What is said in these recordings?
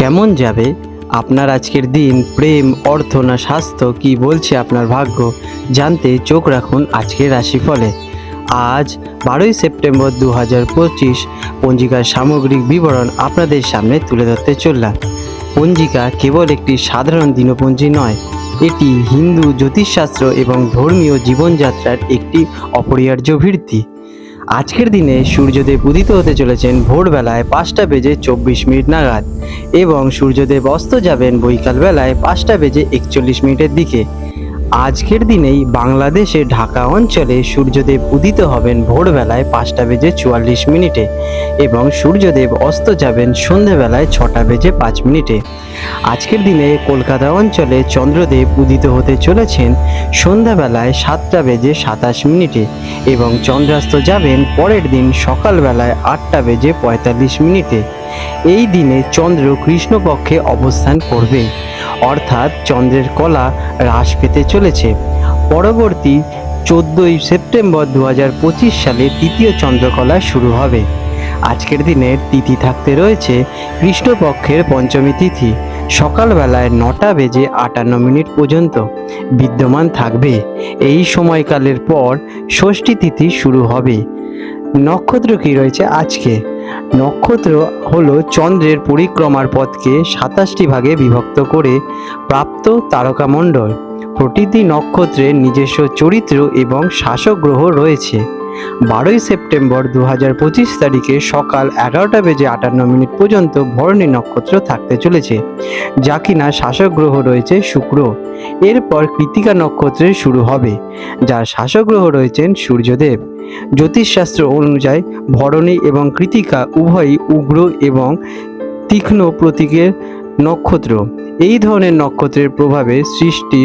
কেমন যাবে? আপনার আজকের দিন প্রেম, অর্থ না স্বাস্থ্য? কি বলছে আপনার ভাগ্য? জানতে চোখ রাখুন আজকের রাশিফলে। আজ বারোই সেপ্টেম্বর দু হাজার পঁচিশ, পঞ্জিকার সামগ্রিক বিবরণ আপনাদের সামনে তুলে ধরতে চললাম। পঞ্জিকা কেবল একটি সাধারণ দিনপঞ্জি নয়, এটি হিন্দু জ্যোতিষশাস্ত্র এবং ধর্মীয় জীবনযাত্রার একটি অপরিহার্য ভিত্তি। আজকের দিনে সূর্যদেব উদিত হতে চলেছেন ভোরবেলায় পাঁচটা বেজে চব্বিশ মিনিট নাগাদ এবং সূর্যদেব অস্ত যাবেন বৈকালবেলায় পাঁচটা বেজে একচল্লিশ মিনিটের দিকে। আজকের দিনেই বাংলাদেশে ঢাকা অঞ্চলে সূর্যদেব উদিত হবেন ভোরবেলায় পাঁচটা বেজে চুয়াল্লিশ মিনিটে এবং সূর্যদেব অস্ত যাবেন সন্ধেবেলায় ছটা বেজে পাঁচ মিনিটে। আজকের দিনে কলকাতা অঞ্চলে চন্দ্রদেব উদিত হতে চলেছেন সন্ধ্যাবেলায় সাতটা বেজে সাতাশ মিনিটে এবং চন্দ্রাস্ত যাবেন পরের দিন সকালবেলায় আটটা বেজে পঁয়তাল্লিশ মিনিটে। এই দিনে চন্দ্র কৃষ্ণপক্ষে অবস্থান করবে। অর্থাৎ চন্দ্রের কলা হ্রাস পেতে চলেছে। পরবর্তী চোদ্দোই সেপ্টেম্বর দু পঁচিশ সালে তৃতীয় চন্দ্রকলা শুরু হবে। আজকের দিনের তিথি থাকতে রয়েছে কৃষ্ণপক্ষের পঞ্চমী তিথি। সকালবেলায় নটা বেজে আটান্ন মিনিট পর্যন্ত বিদ্যমান থাকবে। এই সময়কালের পর ষষ্ঠী তিথি শুরু হবে। নক্ষত্র কি রয়েছে আজকে। নক্ষত্র হলো চন্দ্রের পরিক্রমার পথকে সাতাশটি ভাগে বিভক্ত করে প্রাপ্ত তারকামণ্ডল। প্রতিটি নক্ষত্রের নিজস্ব চরিত্র এবং শাসক গ্রহ রয়েছে। বারোই সেপ্টেম্বর দু হাজার পঁচিশ তারিখে সকাল এগারোটা বেজে আটান্ন মিনিট পর্যন্ত ভরণী নক্ষত্র থাকতে চলেছে, যা কিনা শাসক গ্রহ রয়েছে শুক্র। এরপর কৃতিকা নক্ষত্রের শুরু হবে, যার শাসক গ্রহ রয়েছেন সূর্যদেব। জ্যোতিষশাস্ত্র অনুযায়ী ভরণী এবং কৃতিকা উভয়ই উগ্র এবং তীক্ষ্ণ প্রতীকের নক্ষত্র। এই ধরনের নক্ষত্রের প্রভাবে সৃষ্টি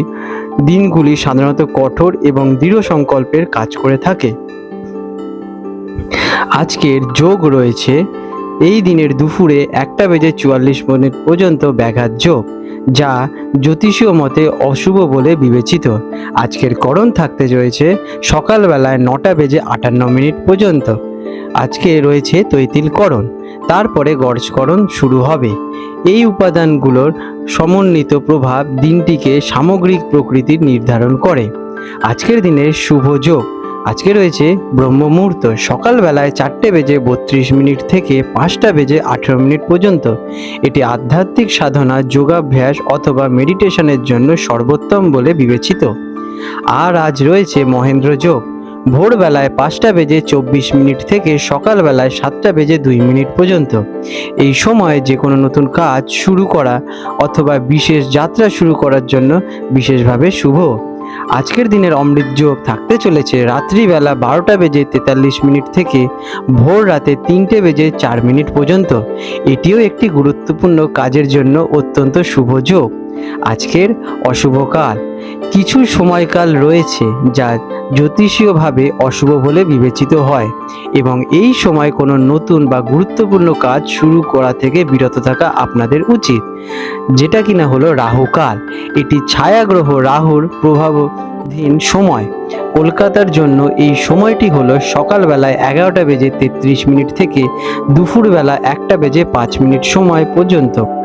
দিনগুলি সাধারণত কঠোর এবং দৃঢ় সংকল্পের কাজ করে থাকে। আজকের যোগ রয়েছে। এই দিনের দুপুরে একটা বেজে চুয়াল্লিশ মিনিট পর্যন্ত ব্যাঘাত যোগ, যা জ্যোতিষীয় মতে অশুভ বলে বিবেচিত। আজকের করণ থাকতে রয়েছে সকালবেলায় নটা বেজে আটান্ন মিনিট পর্যন্ত। আজকে রয়েছে তৈতিলকরণ তারপরে গর্জকরণ শুরু হবে। এই উপাদানগুলোর সমন্বিত প্রভাব দিনটিকে সামগ্রিক প্রকৃতির নির্ধারণ করে। আজকের দিনের শুভ যোগ আজকে রয়েছে ব্রহ্ম মুহূর্ত সকালবেলায় চারটে বেজে বত্রিশ মিনিট থেকে পাঁচটা বেজে আঠেরো মিনিট পর্যন্ত। এটি আধ্যাত্মিক সাধনা, যোগাভ্যাস অথবা মেডিটেশনের জন্য সর্বোত্তম বলে বিবেচিত। আর আজ রয়েছে মহেন্দ্র যোগ। ভোরবেলায় পাঁচটা বেজে চব্বিশ মিনিট থেকে সকালবেলায় সাতটা বেজে দুই মিনিট পর্যন্ত। এই সময়ে যে কোনো নতুন কাজ শুরু করা অথবা বিশেষ যাত্রা শুরু করার জন্য বিশেষভাবে শুভ। আজকের দিনের অমৃত যোগ থাকতে চলেছে রাত্রিবেলা বারোটা বেজে তেতাল্লিশ মিনিট থেকে ভোর রাতে তিনটে বেজে চার মিনিট পর্যন্ত। এটিও একটি গুরুত্বপূর্ণ কাজের জন্য অত্যন্ত শুভ যোগ আজকের অশুভ কাল। কিছু সময়কাল রয়েছে যা জ্যোতিষীয়ভাবে অশুভ বলে বিবেচিত হয় এবং এই সময় কোনো নতুন বা গুরুত্বপূর্ণ কাজ শুরু করা থেকে বিরত থাকা আপনাদের উচিত। যেটা কিনা হলো রাহুকাল এটি ছায়াগ্রহ রাহুর প্রভাবাধীন সময়। কলকাতার জন্য এই সময়টি হলো সকালবেলায় এগারোটা বেজে তেত্রিশ মিনিট থেকে দুপুরবেলা একটা বেজে পাঁচ মিনিট সময় পর্যন্ত।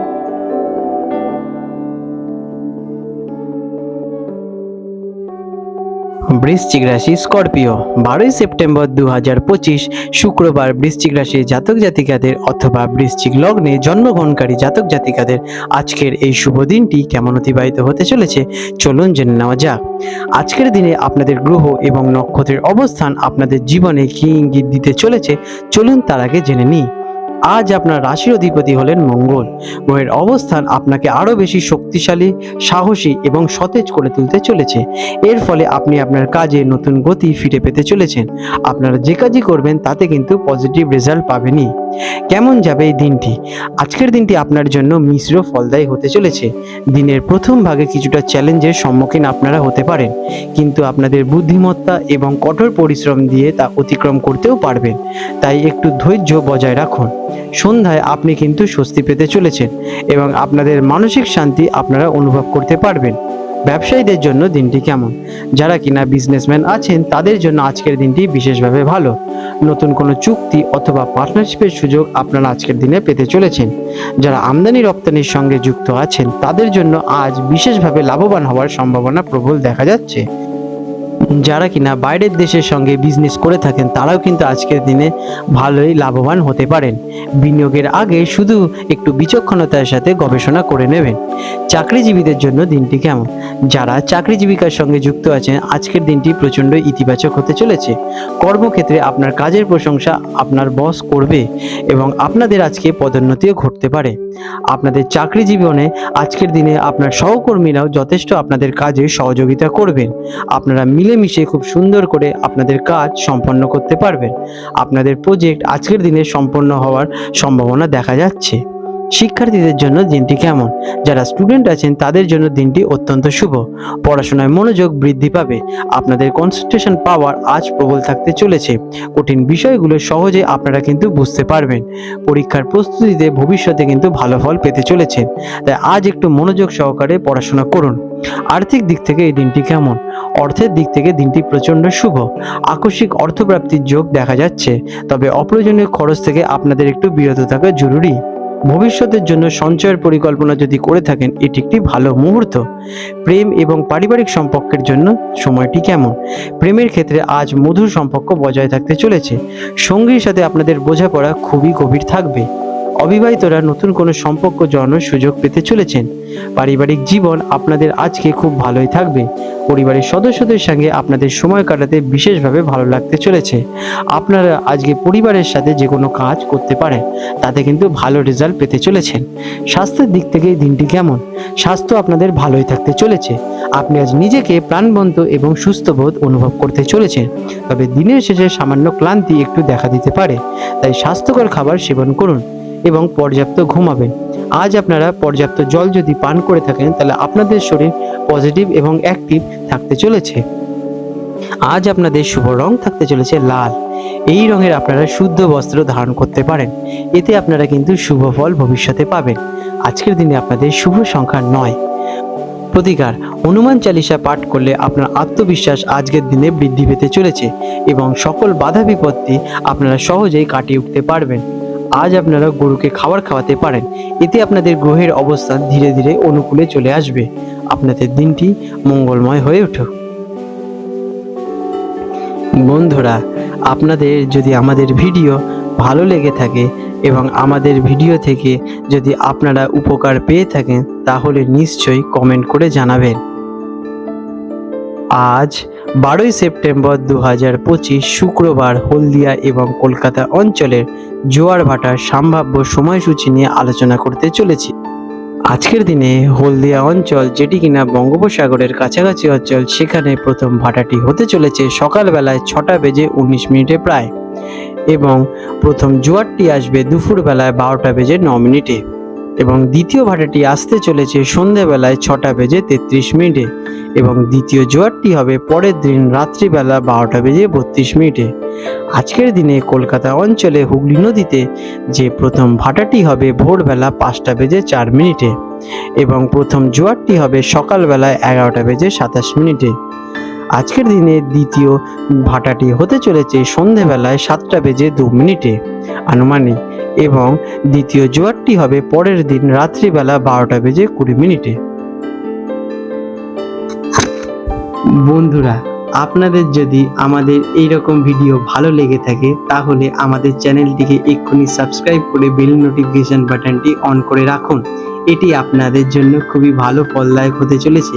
বৃশ্চিক রাশি স্করপিও। বারোই সেপ্টেম্বর দু পঁচিশ শুক্রবার বৃশ্চিক রাশি জাতক জাতিকাদের অথবা বৃশ্চিক লগ্নে জন্মগ্রহণকারী জাতক জাতিকাদের আজকের এই শুভ দিনটি কেমন অতিবাহিত হতে চলেছে, চলুন জেনে নেওয়া যাক। আজকের দিনে আপনাদের গ্রহ এবং নক্ষত্রের অবস্থান আপনাদের জীবনে কী ইঙ্গিত দিতে চলেছে, চলুন তার আগে জেনে নিই। আজ আপনার রাশির অধিপতি হলেন মঙ্গল। গ্রহের অবস্থান আপনাকে আরও বেশি শক্তিশালী, সাহসী এবং সতেজ করে তুলতে চলেছে। এর ফলে আপনি আপনার কাজে নতুন গতি ফিরে পেতে চলেছেন। আপনারা যে কাজই করবেন তাতে কিন্তু পজিটিভ রেজাল্ট পাবেনই। কেমন যাবে এই দিনটি? আজকের দিনটি আপনার জন্য মিশ্র ফলদায়ী হতে চলেছে। দিনের প্রথম ভাগে কিছুটা চ্যালেঞ্জের সম্মুখীন আপনারা হতে পারেন, কিন্তু আপনাদের বুদ্ধিমত্তা এবং কঠোর পরিশ্রম দিয়ে তা অতিক্রম করতেও পারবেন। তাই একটু ধৈর্য বজায় রাখুন। সন্ধ্যায় আপনি কিন্তু স্বস্তি পেতে চলেছেন এবং আপনাদের মানসিক শান্তি আপনারা অনুভব করতে পারবেন। ব্যবসায়ীদের জন্য দিনটি কেমন? যারা কিনা বিজনেসম্যান আছেন, তাদের জন্য আজকের দিনটি বিশেষভাবে ভালো। নতুন কোনো চুক্তি অথবা পার্টনারশিপের সুযোগ আপনারা আজকের দিনে পেতে চলেছেন। যারা আমদানি রপ্তানির সঙ্গে যুক্ত আছেন, তাদের জন্য আজ বিশেষভাবে লাভবান হওয়ার সম্ভাবনা প্রবল দেখা যাচ্ছে। যারা কিনা বাইরের দেশের সঙ্গে বিজনেস করে থাকেন, তারাও কিন্তু আজকের দিনে ভালোই লাভবান হতে পারেন। বিনিয়োগের আগে শুধু একটু বিচক্ষণতার সাথে গবেষণা করে নেবেন। চাকরিজীবীদের জন্য দিনটি কেমন? যারা চাকরিজীবিকার সঙ্গে যুক্ত আছেন, আজকের দিনটি প্রচণ্ড ইতিবাচক হতে চলেছে। কর্মক্ষেত্রে আপনার কাজের প্রশংসা আপনার বস করবে এবং আপনাদের আজকে পদোন্নতিও ঘটতে পারে। আপনাদের চাকরি জীবনে আজকের দিনে আপনার সহকর্মীরাও যথেষ্ট আপনাদের কাজে সহযোগিতা করবেন। আপনারা মিলেমিশে খুব সুন্দর করে আপনাদের কাজ সম্পন্ন করতে পারবেন। আপনাদের প্রজেক্ট আজকের দিনে সম্পন্ন হওয়ার সম্ভাবনা দেখা যাচ্ছে। শিক্ষার্থীদের জন্য দিনটি কেমন? যারা স্টুডেন্ট আছেন, তাদের জন্য দিনটি অত্যন্ত শুভ। পড়াশোনায় মনোযোগ বৃদ্ধি পাবে। আপনাদের কনসেন্ট্রেশন পাওয়ার আজ প্রবল থাকতে চলেছে। কঠিন বিষয়গুলো সহজে আপনারা কিন্তু বুঝতে পারবেন। পরীক্ষার প্রস্তুতিতে ভবিষ্যতে কিন্তু ভালো ফল পেতে চলেছেন তাই আজ একটু মনোযোগ সহকারে পড়াশোনা করুন। আর্থিক দিক থেকে এই দিনটি কেমন? অর্থের দিক থেকে দিনটি প্রচণ্ড শুভ। আকস্মিক অর্থপ্রাপ্তির যোগ দেখা যাচ্ছে। তবে অপ্রয়োজনীয় খরচ থেকে আপনাদের একটু বিরত থাকা জরুরি। ভবিষ্যতের জন্য সঞ্চয়ের পরিকল্পনা যদি করে থাকেন, এটি একটি ভালো মুহূর্ত। প্রেম এবং পারিবারিক সম্পর্কের জন্য সময়টি কেমন? প্রেমের ক্ষেত্রে আজ মধুর সম্পর্ক বজায় থাকতে চলেছে। সঙ্গীর সাথে আপনাদের বোঝাপড়া খুবই গভীর থাকবে। অবিবাহিতরা নতুন কোনো সম্পর্ক জড়ানোর সুযোগ পেতে চলেছেন। পারিবারিক জীবন আপনাদের আজকে খুব ভালোই থাকবে। পরিবারের সদস্যদের সঙ্গে আপনাদের সময় কাটাতে বিশেষভাবে ভালো লাগতে চলেছে। আপনারা আজকে পরিবারের সাথে যে কোনো কাজ করতে পারেন, তাতে কিন্তু ভালো রেজাল্ট পেতে চলেছেন। স্বাস্থ্যের দিক থেকে এই দিনটি কেমন? স্বাস্থ্য আপনাদের ভালোই থাকতে চলেছে। আপনি আজ নিজেকে প্রাণবন্ত এবং সুস্থবোধ অনুভব করতে চলেছেন। তবে দিনের শেষে সামান্য ক্লান্তি একটু দেখা দিতে পারে। তাই স্বাস্থ্যকর খাবার সেবন করুন। এবং পর্যাপ্ত ঘুমাবেন। আজ আপনারা পর্যাপ্ত জল যদি পান করে থাকেন, তাহলে আপনাদের শরীর পজিটিভ এবং অ্যাক্টিভ থাকতে চলেছে। আজ আপনাদের শুভ রং থাকতে চলেছে লাল। এই রঙের আপনারা শুদ্ধ বস্ত্র ধারণ করতে পারেন। এতে আপনারা কিন্তু শুভ ফল ভবিষ্যতে পাবেন। আজকের দিনে আপনাদের শুভ সংখ্যা নয়। প্রতিকার, হনুমান চালিসা পাঠ করলে আপনার আত্মবিশ্বাস আজকের দিনে বৃদ্ধি পেতে চলেছে এবং সকল বাধা বিপত্তি আপনারা সহজেই কাটিয়ে উঠতে পারবেন। আজ আপনারা গরুকে খাবার খাওয়াতে পারেন। এতে আপনাদের গ্রহের অবস্থান ধীরে ধীরে অনুকূলে চলে আসবে। আপনাদের দিনটি মঙ্গলময় হয়ে উঠুক। বন্ধুরা, আপনাদের যদি আমাদের ভিডিও ভালো লেগে থাকে এবং আমাদের ভিডিও থেকে যদি আপনারা উপকার পেয়ে থাকেন, তাহলে নিশ্চয়ই কমেন্ট করে জানাবেন। আজ বারোই সেপ্টেম্বর দু হাজার পঁচিশ শুক্রবার হলদিয়া এবং কলকাতা অঞ্চলের জোয়ার ভাটার সম্ভাব্য সময়সূচি নিয়ে আলোচনা করতে চলেছি। আজকের দিনে হলদিয়া অঞ্চল যেটি কিনা বঙ্গোপসাগরের কাছাকাছি অঞ্চল, সেখানে প্রথম ভাটাটি হতে চলেছে সকালবেলায় ছটা বেজে উনিশ মিনিটে প্রায় এবং প্রথম জোয়ারটি আসবে দুপুরবেলায় বারোটা বেজে ন মিনিটে। এবং দ্বিতীয় ভাটাটি আসতে চলেছে সন্ধেবেলায় ছটা বেজে তেত্রিশ মিনিটে এবং দ্বিতীয় জোয়ারটি হবে পরের দিন রাত্রিবেলা বারোটা বেজে বত্রিশ মিনিটে। আজকের দিনে কলকাতা অঞ্চলে হুগলি নদীতে যে প্রথম ভাটাটি হবে ভোরবেলা পাঁচটা বেজে চার মিনিটে এবং প্রথম জোয়ারটি হবে সকালবেলায় এগারোটা বেজে সাতাশ মিনিটে। আজকের দিনে দ্বিতীয় ভাটাটি হতে চলেছে সন্ধেবেলায় সাতটা বেজে দু মিনিটে। আনুমানিক এবং দ্বিতীয় জোয়ারটি হবে পরের দিন রাত্রিবেলা বারোটা বেজে কুড়ি মিনিটে। বন্ধুরা, আপনাদের যদি আমাদের এই রকম ভিডিও ভালো লেগে থাকে, তাহলে আমাদের চ্যানেলটিকে এক্ষুনি সাবস্ক্রাইব করে বেল নোটিফিকেশন বাটনটি অন করে রাখুন। এটি আপনাদের জন্য খুবই ভালো ফলদায়ক হতে চলেছে।